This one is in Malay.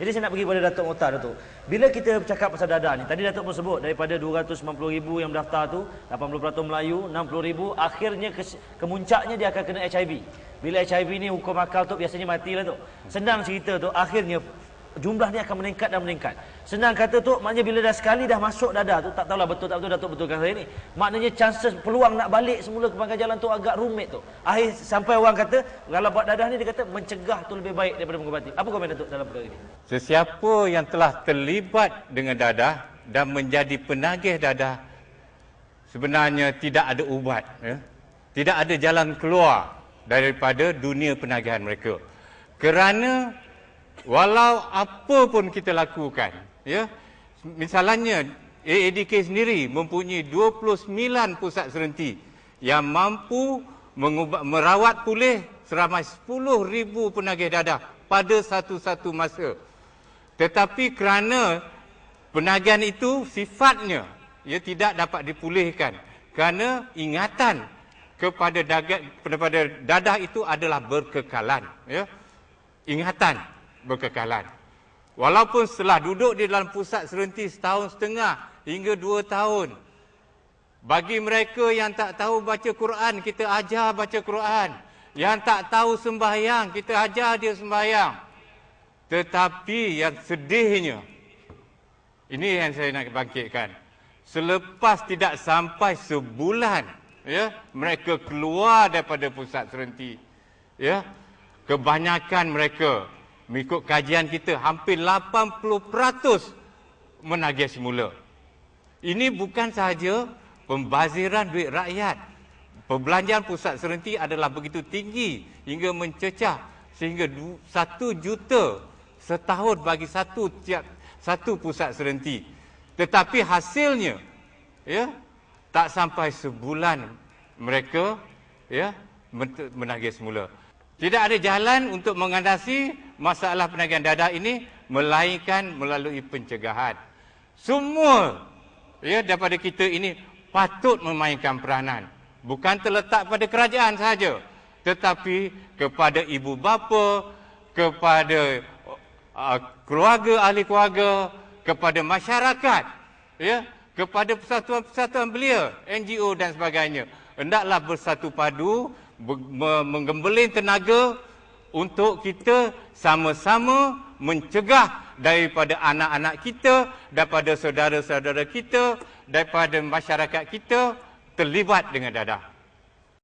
Jadi saya nak pergi kepada Datuk Mokhtar Datuk. Bila kita bercakap pasal dadah ni, tadi Datuk pun sebut daripada 290 ribu yang daftar tu, 80% Melayu, 60 ribu, akhirnya ke, kemuncaknya dia akan kena HIV. Bila HIV ni hukum akal tu biasanya matilah tu. Senang cerita tu, akhirnya jumlah ni akan meningkat dan meningkat. Senang kata tu, maknanya bila dah sekali dah masuk dadah tu, tak tahulah betul tak betul Datuk betulkan saya ni. Maknanya chances peluang nak balik semula ke pangkal jalan tu agak rumit tu. Akhir sampai orang kata, kalau buat dadah ni dia kata mencegah tu lebih baik daripada mengobati. Apa komen Datuk dalam perkara ini? Sesiapa yang telah terlibat dengan dadah dan menjadi penagih dadah sebenarnya tidak ada ubat. Ya? Tidak ada jalan keluar daripada dunia penagihan mereka. Kerana walau apa pun kita lakukan ya misalnya AADK sendiri mempunyai 29 pusat serenti yang mampu mengubat, merawat pulih seramai 10,000 penagih dadah pada satu-satu masa. Tetapi kerana penagihan itu sifatnya ia tidak dapat dipulihkan kerana ingatan kepada dadah, kepada dadah itu adalah berkekalan ya ingatan berkekalan. Walaupun setelah duduk di dalam pusat serenti setahun setengah hingga dua tahun. Bagi mereka yang tak tahu baca Quran, kita ajar baca Quran. Yang tak tahu sembahyang, kita ajar dia sembahyang. Tetapi yang sedihnya, ini yang saya nak bangkitkan. Selepas tidak sampai sebulan, ya, mereka keluar daripada pusat serenti. Ya, kebanyakan mereka Mengikut kajian kita, hampir 80% menagih semula. Ini bukan sahaja pembaziran duit rakyat. Perbelanjaan pusat serenti adalah begitu tinggi hingga mencecah sehingga satu juta setahun bagi satu tiap satu pusat serenti. Tetapi hasilnya ya tak sampai sebulan mereka ya menagih semula. Tidak ada jalan untuk mengatasi masalah penagihan dadah ini melainkan melalui pencegahan. Semua ya daripada kita ini patut memainkan peranan. Bukan terletak pada kerajaan sahaja, tetapi kepada ibu bapa, kepada uh, keluarga ahli keluarga, kepada masyarakat, ya, kepada persatuan-persatuan belia, NGO dan sebagainya. Hendaklah bersatu padu menggembeling tenaga untuk kita sama-sama mencegah daripada anak-anak kita, daripada saudara-saudara kita, daripada masyarakat kita terlibat dengan dadah.